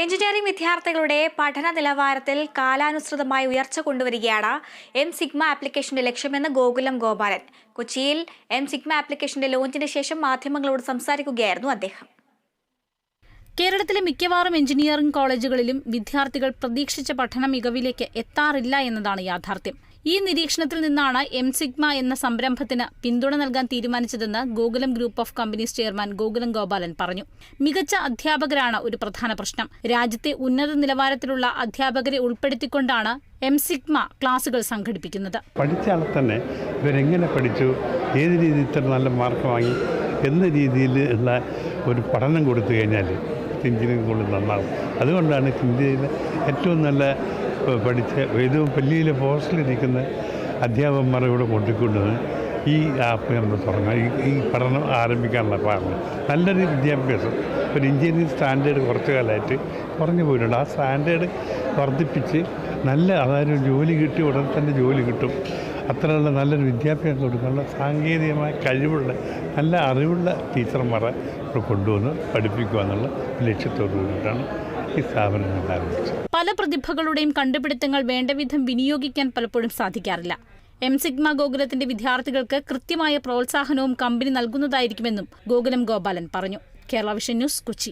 Engineering വിദ്യാർത്ഥികളുടെ പഠന നിലവാരത്തിൽ കാലാനുസൃതമായി ഉയർച്ച കൊണ്ടുവരികയാണ് എം സിഗ്മ ആപ്ലിക്കേഷന്റെ ലക്ഷ്യമെന്ന് ഗോകുലം ഗോപാലൻ. കൊച്ചിയിൽ എം സിഗ്മ ആപ്ലിക്കേഷന്റെ ലോഞ്ചിന് ശേഷം മാധ്യമങ്ങളോട് സംസാരിക്കുകയായിരുന്നു അദ്ദേഹം. കേരളത്തിലെ മിക്കവാറും എഞ്ചിനീയറിംഗ് കോളേജുകളിലും വിദ്യാർത്ഥികൾ പ്രതീക്ഷിച്ച പഠന മികവിലേക്ക് എത്താറില്ല എന്നതാണ് യാഥാർത്ഥ്യം. ഈ നിരീക്ഷണത്തിൽ നിന്നാണ് എം സിഗ്മ എന്ന സംരംഭത്തിന് പിന്തുണ നൽകാൻ തീരുമാനിച്ചതെന്ന് Gokulam group of companies chairman Gokulam Gopalan പറഞ്ഞു. മികച്ച അധ്യാപകരാണ് ഒരു പ്രധാന പ്രശ്നം. രാജ്യത്തെ ഉന്നത നിലവാരത്തിലുള്ള അധ്യാപകരെ ഉൾപ്പെടുത്തിക്കൊണ്ടാണ് എം സിഗ്മ ക്ലാസുകൾ സംഘടിപ്പിക്കുന്നത്. പഠിച്ച ആളെ തന്നെ ഇവരെങ്ങനെ പഠിച്ചു? ഏത് രീതിയിൽ നല്ല മാർക്ക് വാങ്ങി? എന്ന രീതിയിൽ ഉള്ള ഒരു പഠനം കൊടുത്തു കഴിഞ്ഞാൽ എഞ്ചിനീയറിംഗ് കോളേജ് നന്നാകും. അതുകൊണ്ടാണ് ഇന്ത്യയിലെ ഏറ്റവും നല്ല പഠിച്ച ഏറ്റവും വലിയ പോസ്റ്റിലിരിക്കുന്ന അധ്യാപകന്മാരെ കൂടെ കൊണ്ടുകൊണ്ടുവന്ന് ഈ ആപ്പ് നമ്മൾ തുടങ്ങാം ഈ ഈ പഠനം ആരംഭിക്കാനുള്ള കാരണം നല്ലൊരു വിദ്യാഭ്യാസം. ഒരു എഞ്ചിനീയറിംഗ് സ്റ്റാൻഡേർഡ് കുറച്ച് കാലമായിട്ട് കുറഞ്ഞു പോയിട്ടുണ്ട്. ആ സ്റ്റാൻഡേർഡ് വർദ്ധിപ്പിച്ച് നല്ല അതായത് ജോലി കിട്ടി ഉടൻ തന്നെ ജോലി കിട്ടും. അത്രയുള്ള നല്ലൊരു വിദ്യാഭ്യാസം കൊടുക്കാനുള്ള സാങ്കേതികമായ കഴിവുള്ള നല്ല അറിവുള്ള ടീച്ചർമാരെ ഇവിടെ കൊണ്ടുവന്ന് പഠിപ്പിക്കുക എന്നുള്ള ലക്ഷ്യത്തോടു കൂടിയിട്ടാണ് ഈ സ്ഥാപനം ഞാൻ ആരംഭിച്ചത്. പല പ്രതിഭകളുടെയും കണ്ടുപിടുത്തങ്ങൾ വേണ്ടവിധം വിനിയോഗിക്കാൻ പലപ്പോഴും സാധിക്കാറില്ല. എം സിഗ്മ ഗോകുലത്തിന്റെ വിദ്യാർത്ഥികൾക്ക് കൃത്യമായ പ്രോത്സാഹനവും കമ്പനി നൽകുന്നതായിരിക്കുമെന്നും ഗോകുലം ഗോപാലൻ പറഞ്ഞു. Kerala vision news Kochi.